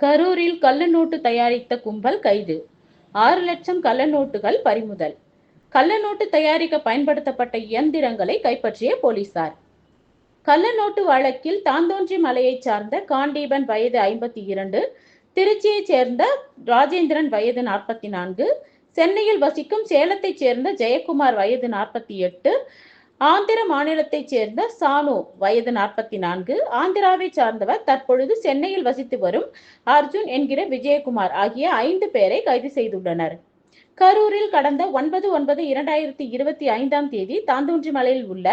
கரூரில் கள்ள நோட்டு தயாரித்த கும்பல் கைது. ஆறு லட்சம் கள்ள நோட்டுகள் பறிமுதல். கள்ள நோட்டு தயாரிக்க பயன்படுத்தப்பட்ட இயந்திரங்களை கைப்பற்றிய போலீசார். கள்ள நோட்டு வழக்கில் தாந்தோன்றி மலையைச் சார்ந்த காண்டீபன் வயது ஐம்பத்தி இரண்டு திருச்சியைச் சேர்ந்த ராஜேந்திரன் வயது நாற்பத்தி நான்கு சென்னையில் வசிக்கும் சேலத்தைச் சேர்ந்த ஜெயக்குமார் வயது நாற்பத்தி எட்டு ஆந்திர மாநிலத்தைச் சேர்ந்த சானு வயது நாற்பத்தி நான்கு ஆந்திராவை சார்ந்தவர் தற்பொழுது சென்னையில் வசித்து வரும் அர்ஜுன் என்கிற விஜயகுமார் ஆகிய ஐந்து பேரை கைது செய்துள்ளனர். கரூரில் கடந்த ஒன்பது ஒன்பது இரண்டாயிரத்தி இருபத்தி ஐந்தாம் தேதி தாந்தோன்றிமலையில் உள்ள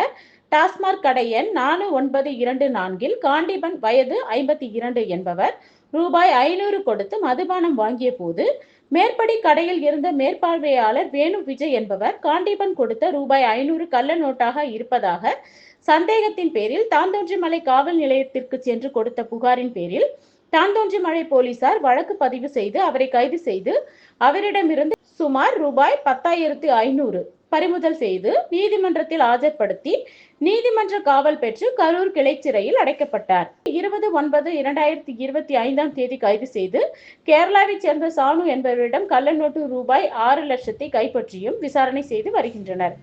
டாஸ்மாக் கடை எண் நாலு ஒன்பது இரண்டு நான்கில் காண்டிபன் வயது ஐம்பத்தி இரண்டு என்பவர். ரூபாய் ஐநூறு கொடுத்து மதுபானம் வாங்கிய போது மேற்படி கடையில் இருந்த மேற்பார்வையாளர் வேணு விஜய் என்பவர் காண்டிபன் கொடுத்த ரூபாய் ஐநூறு கள்ள நோட்டாக இருப்பதாக சந்தேகத்தின் பேரில் தாந்தோன்றிமலை காவல் நிலையத்திற்கு சென்று கொடுத்த புகாரின் பேரில் தாந்தோன்றிமலை போலீசார் வழக்கு பதிவு செய்து அவரை கைது செய்து அவரிடமிருந்து சுமார் ரூபாய் பத்தாயிரத்து ஐநூறு பறிமுதல் செய்து நீதிமன்றத்தில் ஆஜர்படுத்தி நீதிமன்ற காவல் பெற்று கரூர் கிளை சிறையில் அடைக்கப்பட்டார். இருபது ஒன்பது இரண்டாயிரத்தி இருபத்தி ஐந்தாம் தேதி கைது செய்து கேரளாவைச் சேர்ந்த சானு என்பவரிடம் கள்ள நோட்டு ரூபாய் ஆறு லட்சத்தை கைப்பற்றியும் விசாரணை செய்து வருகின்றனர்.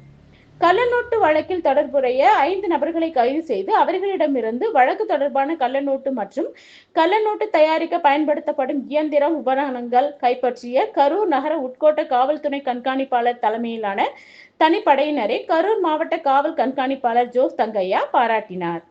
கள்ளநோட்டு வழக்கில் தொடர்புடைய ஐந்து நபர்களை கைது செய்து அவர்களிடமிருந்து வழக்கு தொடர்பான கள்ளநோட்டு மற்றும் கள்ளநோட்டு தயாரிக்க பயன்படுத்தப்படும் இயந்திரம் உபகரணங்கள் கைப்பற்றிய கரூர் நகர உட்கோட்ட காவல்துறை கண்காணிப்பாளர் தலைமையிலான தனிப்படையினரை கரூர் மாவட்ட காவல் கண்காணிப்பாளர் ஜோஸ் தங்கையா பாராட்டினார்.